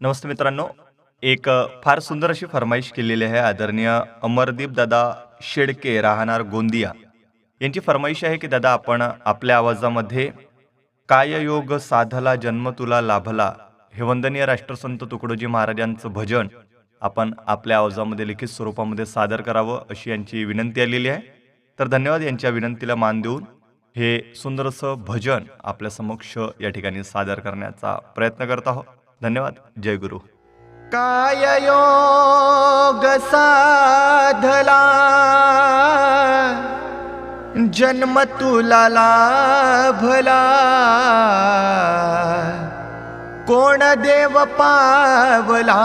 नमस्ते मित्रांनो एक फार सुंदर अशी फरमाईश केलेली आहे आदरणीय अमरदीप दादा शेडके राहणार गोंदिया. यांची फरमाईश आहे की दादा आपण आपल्या आवाजामध्ये काय योग साधला जन्म तुला लाभला हे वंदनीय राष्ट्रसंत तुकडोजी महाराजांचं भजन आपण आपल्या आवाजामध्ये लिखित स्वरूपामध्ये सादर करावं अशी यांची विनंती आलेली आहे. तर धन्यवाद यांच्या विनंतीला मान देऊन हे सुंदरसं भजन आपल्या समक्ष या ठिकाणी सादर करण्याचा प्रयत्न करत आहोत. धन्यवाद. जय गुरु. काय योग साधला जन्म तुला लाभला. कोण देव पावला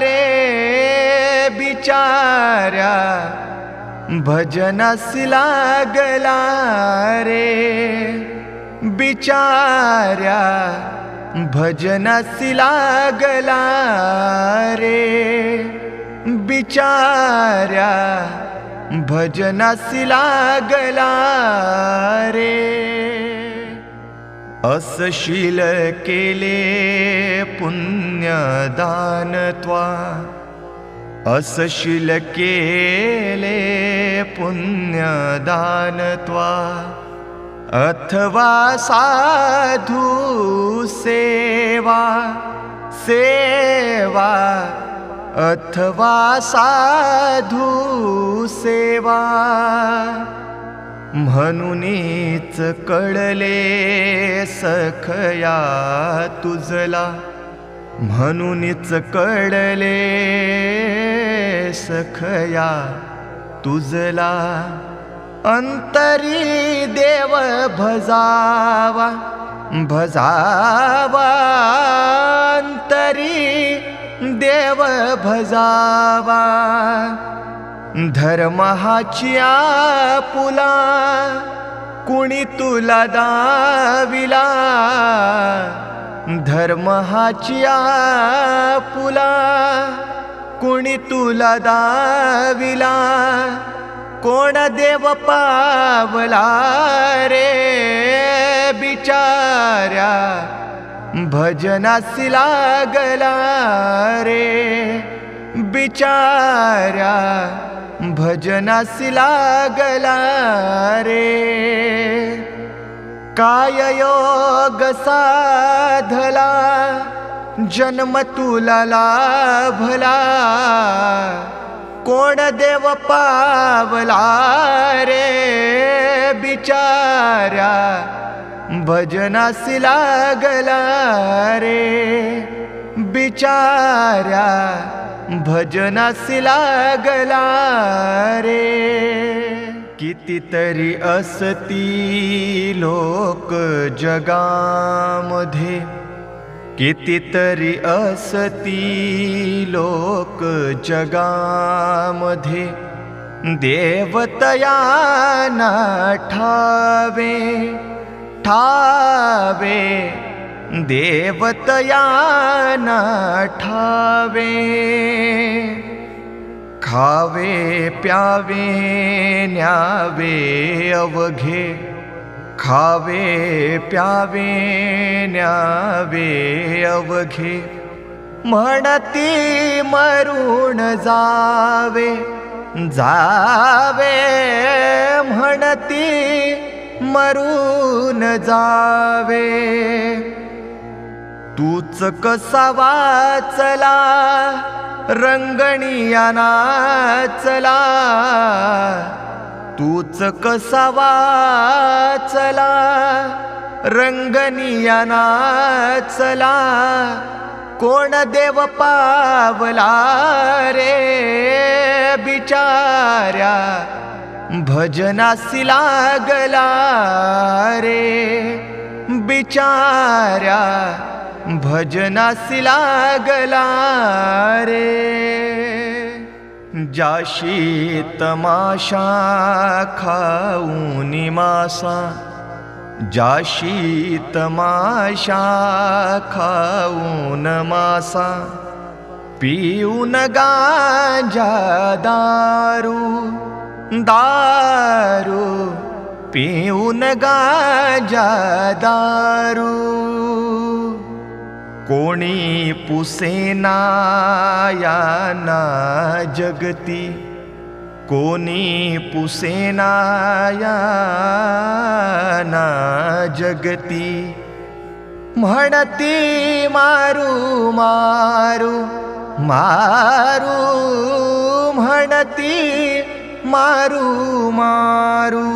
रे बिचाऱ्या भजनास लागला रे बिचाऱ्या. भजनासी लागला रे बिचाऱ्या भजनासी लागला रे. असशील केले पुण्यदान त्वा असशील केले पुण्यदान त्वा. अथवा साधू सेवा सेवा अथवा साधू सेवा. म्हणूनच कळले सखया तुझला म्हणूनच कळले सखया तुझला. अंतरी देव भजावा भजावा अंतरी देव भजावा। धर्महाची पुला कुणी तुला दाविला? धर्महाची पुला कुणी तुला दाविला? कोण देव पावला रे बिचाऱ्या? भजनासी लागला रे बिचाऱ्या. भजनासी लागला रे. काय योग साधला? जन्म तुला लाभला. कोण देव पावला रे बिचारा भजनासी लागला रे बिचारा भजनासी लागला रे कितीतरी असती लोक जगामध्ये कितीतरी असती लोक जगामध्ये देवतयाना ठावे ठावे देवतयाना ठावे। खावे प्यावे न्यावे अवघे खावे प्यावे न्यावे अवघे. म्हणती मरून जावे जावे. म्हणती मरून जावे. तूच कसा वाचला रंगणिया नाचला तूच कसा वाचला रंगनिया नाचला कोण देव पावला रे बिचाऱ्या? भजनासी लागला रे बिचाऱ्या. भजनासी लागला रे. जाशी तमाशा खाऊन मासा। जाशी तमाशा खाऊन मासा। पिऊन गांजा दारू गांजा दारू कोणी पुसेना या ना जगती? कोणी पुसेना या ना जगती? म्हणती मारू मारू मारू म्हणती मारू मारू.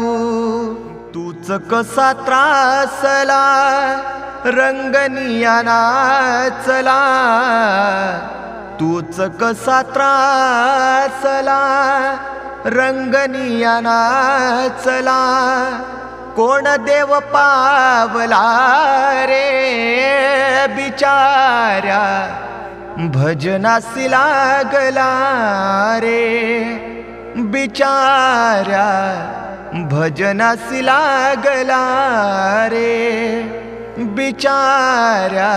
तूच कसा त्रासला? रंगनिया नाचला तूच कसा त्रासला? रंगनिया नाचला कोण देव पावला रे बिचाऱ्या? भजनासी लागला रे बिचाऱ्या? भजनासी लागला रे बिचाऱ्या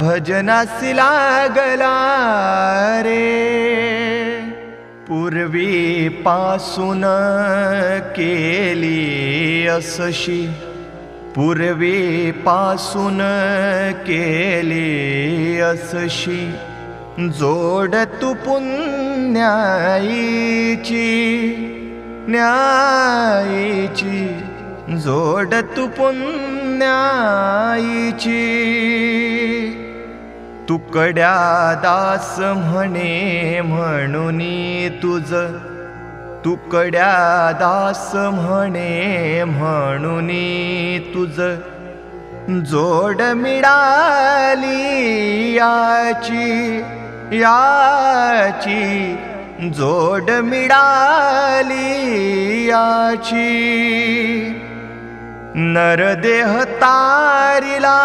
भजनासी लागला रे. पूर्वी पासून केली असशी पूर्वी पासून केली असशी जोड तू पुण्याईची न्याय जोड तू पुण्याईची. तुकड्या दास म्हणे म्हणून तुझ. तुकड्या दास म्हणे म्हणून तुझ. जोड मिळाली याची याची. जोड मिळाली याची. नरदेह तारिला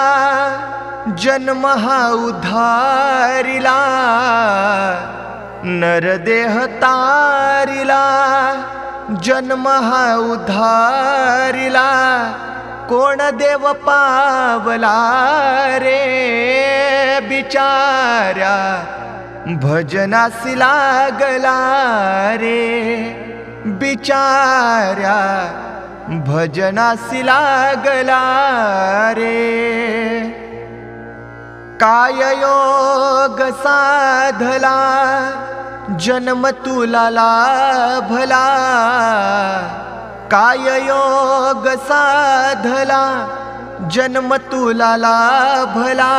जन्म हा उधारिला. नरदेह तारिला जन्म हा उधारिला. कोण देव पावला रे बिचारा भजनासी लागला रे बिचारा भजनासी लागला रे। काय योग साधला जन्म तुला लाभला। काय योग साधला जन्म तुला लाभला।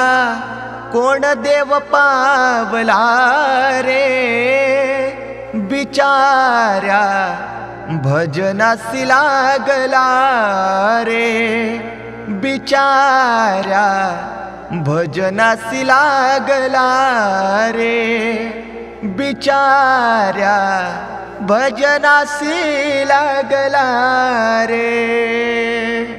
कोण देव पावला रे बिचाऱ्या भजनासी लागला रे बिचारा भजनासी लागला रे बिचारा भजनासी लागला रे।